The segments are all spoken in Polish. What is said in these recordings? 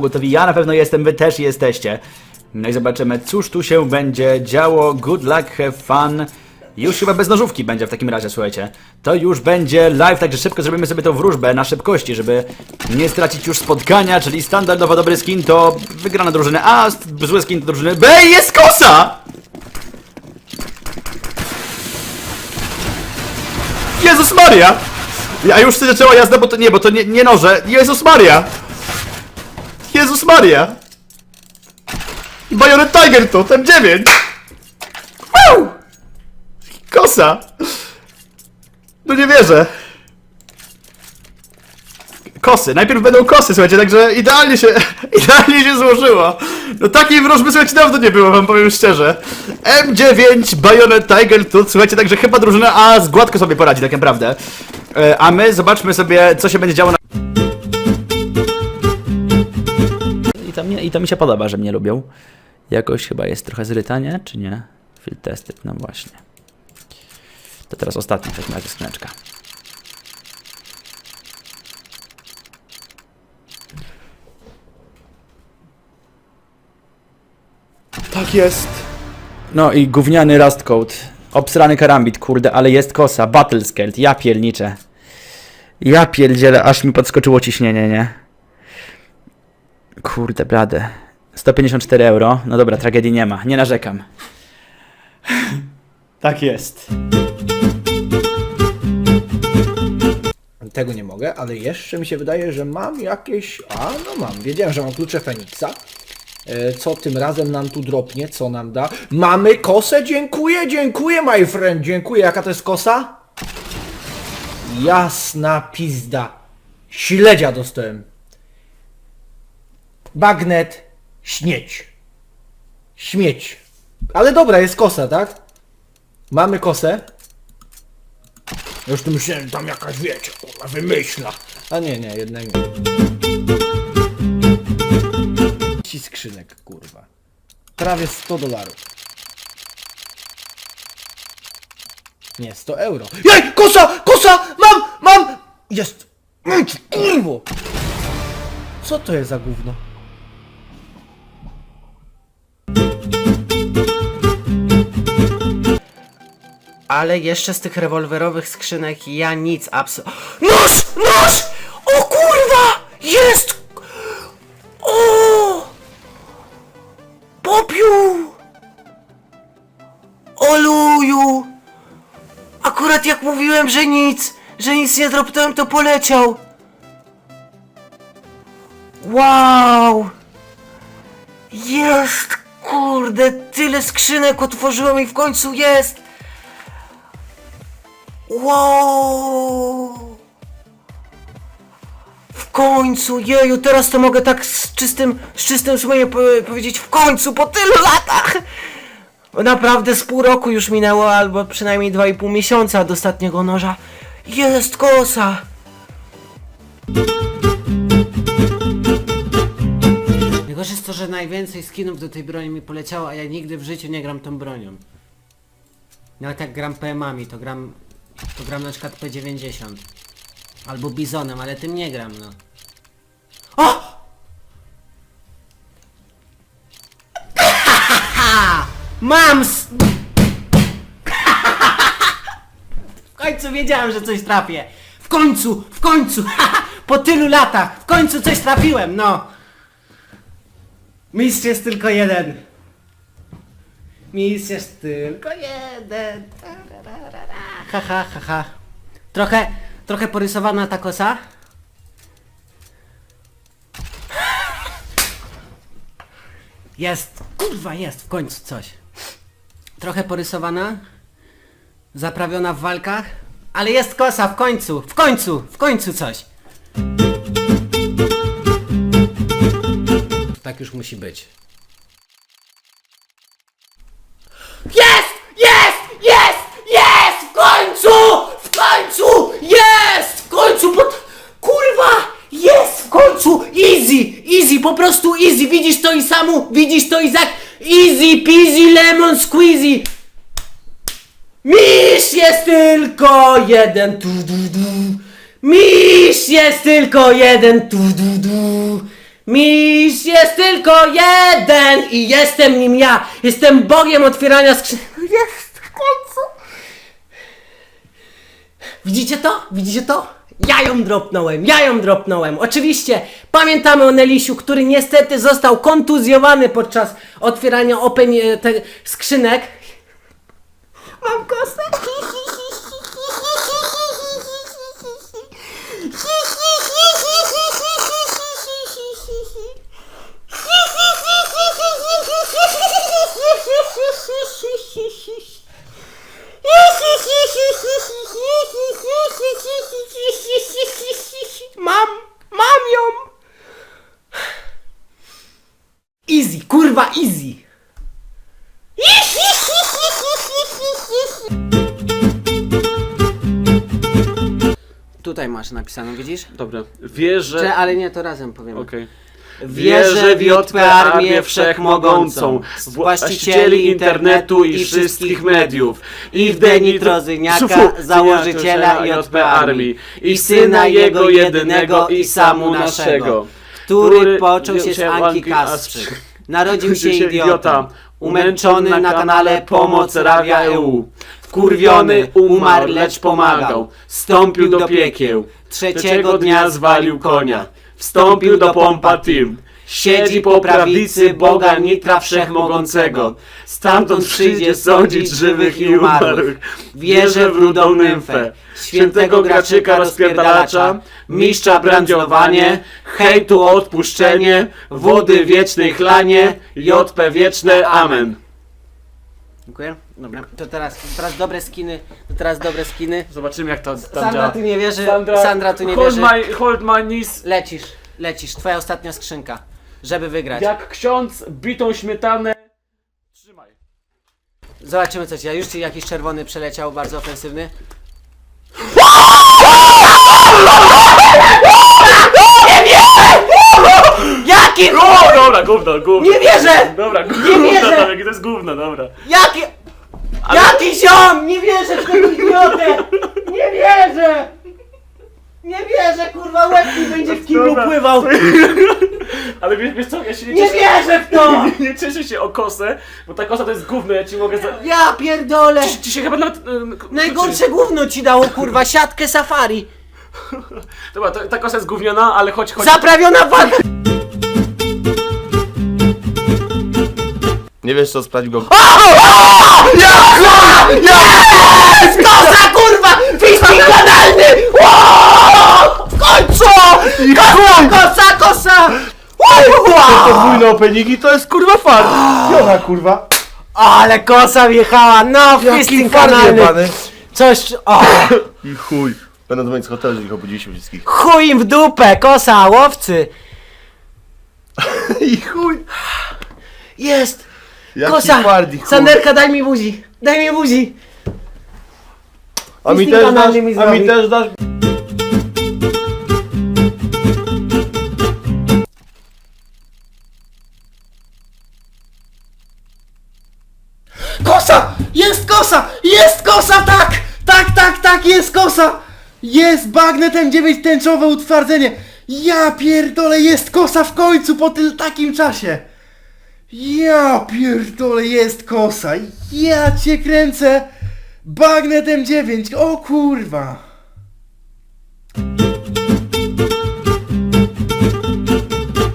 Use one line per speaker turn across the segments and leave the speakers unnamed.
gotowi. Ja na pewno jestem, wy też jesteście. No i zobaczymy, cóż tu się będzie działo. Good luck, have fun. Już chyba bez nożówki będzie w takim razie, słuchajcie. To już będzie live, także szybko zrobimy sobie tą wróżbę na szybkości, żeby nie stracić już spotkania, czyli standardowo dobry skin to wygrana drużyny A, zły skin to drużyny B jest kosa! Jezus Maria! Ja już się zaczęła jazda, bo to nie, bo to nie, nie noże. Jezus Maria! Jezus Maria! Bajonet Tiger to, ten 9! Wow! Kosa! No nie wierzę. Kosy, najpierw będą kosy, słuchajcie, także idealnie się, idealnie się złożyło. No takiej wróżby, słuchajcie, dawno nie było, wam powiem szczerze. M9, Bayonet, Tiger Tooth, słuchajcie, także chyba drużyna A z gładko sobie poradzi, tak naprawdę. E, A my zobaczmy sobie, co się będzie działo na... to, I to mi się podoba, że mnie lubią. Jakoś chyba jest trochę zryta, nie? Czy nie? Field tested, no właśnie. To teraz ostatni w takim razie skrzyneczka. Tak jest. No i gówniany Rust Code. Obsrany karambit, kurde, ale jest kosa. Battle Skelt, ja pierniczę. Ja pierdzielę, aż mi podskoczyło ciśnienie, nie? Kurde, blade. 154 euro. No dobra, tragedii nie ma, nie narzekam. tak jest.
Tego nie mogę, ale jeszcze mi się wydaje, że mam jakieś... A, no mam. Wiedziałem, że mam klucze Feniksa. E, Co tym razem nam tu dropnie? Co nam da? Mamy kosę? Dziękuję, dziękuję, my friend. Dziękuję. Jaka to jest kosa? Jasna pizda. Śledzia dostałem. Bagnet. Śmieć. Śmieć. Ale dobra, jest kosa, tak? Mamy kosę. Już tu myślałem, tam jakaś wiecie, kurwa, wymyśla. A nie, nie, nie. Ci skrzynek, kurwa. Prawie 100 dolarów. Nie, 100 euro. Jej, kosa, kosa, mam, mam! Jest. Kurwo. Co to jest za gówno?
Ale jeszcze z tych rewolwerowych skrzynek ja nic abs... Nóż! Nóż! O kurwa! Jest! O! Popiół! Oluju! Akurat jak mówiłem, że nic, że nic nie dropnąłem, to poleciał. Wow! Jest! Kurde, tyle skrzynek otworzyłem i w końcu jest! Wow! W końcu, jeju, teraz to mogę tak z czystym, z czystym sumieniem po powiedzieć w końcu, po tylu latach! Naprawdę z pół roku już minęło, albo przynajmniej dwa i pół miesiąca od ostatniego noża. Jest kosa! Najgorsze jest to, że najwięcej skinów do tej broni mi poleciało, a ja nigdy w życiu nie gram tą bronią. Nawet jak gram PM-ami, to gram to gram na przykład P90. Albo Bizonem, ale tym nie gram, no. O! Mam! s- W końcu wiedziałem, że coś trafię. W końcu, w końcu! Po tylu latach, w końcu coś trafiłem, no! Mistrz jest tylko jeden. Mistrz jest tylko jeden. Ha, ha, ha, ha. Trochę, trochę porysowana ta kosa. Jest, kurwa jest w końcu coś. Trochę porysowana. Zaprawiona w walkach. Ale jest kosa w końcu, w końcu, w końcu coś. Tak już musi być. Jest! Jest! Jest! Jest! W końcu! W końcu! Jest! W końcu! Pod... Kurwa! Jest! W końcu! Easy! Easy! Po prostu easy! Widzisz to i samu? Widzisz to Izak? Easy peasy lemon squeezy! Miś jest tylko jeden tu du du. Miś jest tylko jeden tu du du. Mistrz jest tylko jeden i jestem nim ja. Jestem Bogiem otwierania skrzynek. Jest w końcu. Widzicie to? Widzicie to? Ja ją dropnąłem, ja ją dropnąłem. Oczywiście pamiętamy o Nelisiu, który niestety został kontuzjowany podczas otwierania open e, te skrzynek. Mam kosę. Tutaj masz napisane, widzisz?
Dobra, wierzę...
Czy, ale nie, to razem powiem.
Okej.
Wierzę w JP Armię Wszechmogącą, właścicieli internetu i wszystkich mediów, i w Deni Trozyniaka, założyciela JP Armii, i syna jego jedynego i samu naszego, który począł się z Anki Kastrzyk. Narodził się idiota, umęczony na kanale Pomoc Radia EU. Wkurwiony umarł, lecz pomagał. Wstąpił do piekieł. Trzeciego dnia zwalił konia. Wstąpił do pompa Team. Siedzi po prawicy Boga Nitra Wszechmogącego. Stamtąd przyjdzie sądzić żywych i umarłych. Wierzę w rudą nymfę, świętego graczyka rozpierdalacza, mistrza brandziowanie, hejtu odpuszczenie, wody wiecznej chlanie, JP wieczne, amen. Dziękuję. Dobra, to teraz, teraz dobre skiny, to teraz dobre skiny.
Zobaczymy jak to tam
Sandra
działa.
tu nie wierzy, Sandra, tu nie
hold
wierzy.
My, hold my knees.
Lecisz, lecisz, twoja ostatnia skrzynka, żeby wygrać.
Jak ksiądz bitą śmietanę. Trzymaj.
Zobaczymy co ci da. Już ci jakiś czerwony przeleciał, bardzo ofensywny. Jaki
O, dobra, gówno, gówno.
Nie wierzę!
Dobra, gówno,
Nie wierzę!
dobra, jakie to jest gówno, dobra.
Jaki... Jaki ziom! Nie wierzę w tego idiotę! Nie wierzę! Nie wierzę, kurwa, łeb mi będzie w kiblu
Dobra.
pływał!
Ale wiesz, wiesz co, ja się nie
Nie
cieszę,
wierzę w to!
nie cieszę się o kosę, bo ta kosa to jest gówno, ja ci mogę za...
Ja pierdolę!
Ci, ci się chyba nawet... em, k-
Najgorsze gówno ci dało, kurwa, siatkę safari!
Dobra, to, ta kosa jest gówniona, ale chodź, chodź.
Zaprawiona walka!
Nie wiesz co, sprawdź go.
Kosa, kurwa! Fisting kanalny! Ło! W końcu! Kosa, kosa, kosa!
Podwójne openingi to jest kurwa fart. Jona kurwa.
Ale kosa wjechała, no fisting
fart
kanalny!
jebany.
Coś, o,
I chuj. Będę dzwonić z hotelu, że ich obudziliśmy wszystkich.
chuj im w dupę, kosa, łowcy!
I chuj.
Jest!
Jaki
Kosa!
fart i chuj.
Sanderka, daj mi buzi! Daj mi buzi!
A mi
Fisting
też dasz,
kanalny mi
a mi
zrobi.
też dasz. Kosa, tak! Tak, tak, tak, jest kosa! Jest bagnet M9 tęczowe utwardzenie! Ja pierdolę, jest kosa w końcu po tyl takim czasie! Ja pierdolę, jest kosa! Ja cię kręcę! Bagnet M9, o kurwa!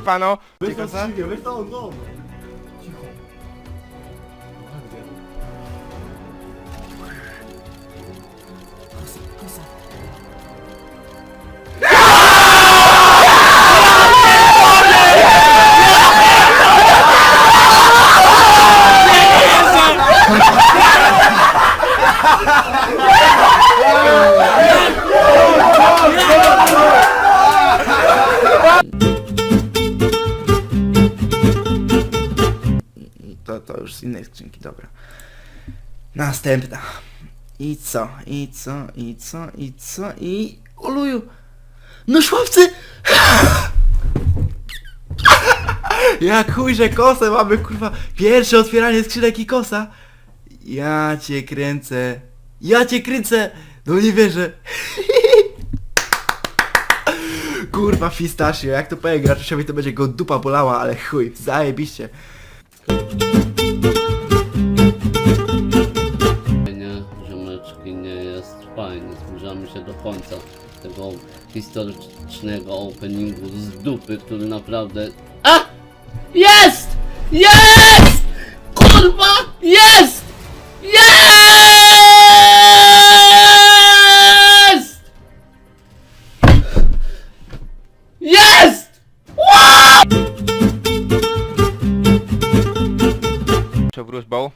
Pano, weź to weź to no. To, to już z innej skrzynki, dobra. Następna. I co, i co, i co, i co, i... Oluju! No szłowcy! Jak chuj, że kosę mamy, kurwa. Pierwsze otwieranie skrzynek i kosa. Ja cię kręcę. Ja cię kręcę. No nie wierzę.
Kurwa pistachio, jak to powiem graczowi to będzie go dupa bolała, ale chuj, zajebiście.
Nie, ziomeczki, nie jest fajnie. Zbliżamy się do końca tego historycznego openingu z dupy, który naprawdę... A! Jest! Jest! Kurwa! Jest! Jest!
Czy wróżbą?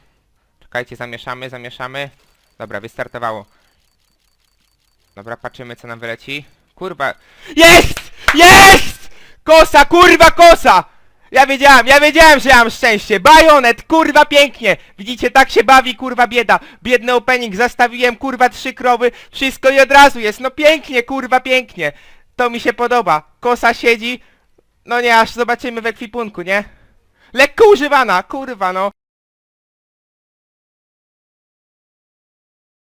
Czekajcie, zamieszamy, zamieszamy. Dobra, wystartowało. Dobra, patrzymy co nam wyleci. Kurwa. Jest! Jest! Kosa, kurwa, kosa! Ja wiedziałem, ja wiedziałem, że ja mam szczęście. Bajonet, kurwa, pięknie. Widzicie, tak się bawi, kurwa, bieda. Biedny opening, zastawiłem, kurwa, trzy krowy. Wszystko i od razu jest. No pięknie, kurwa, pięknie. To mi się podoba. Kosa siedzi. No nie, aż zobaczymy w ekwipunku, nie? Lekko używana, kurwa, no.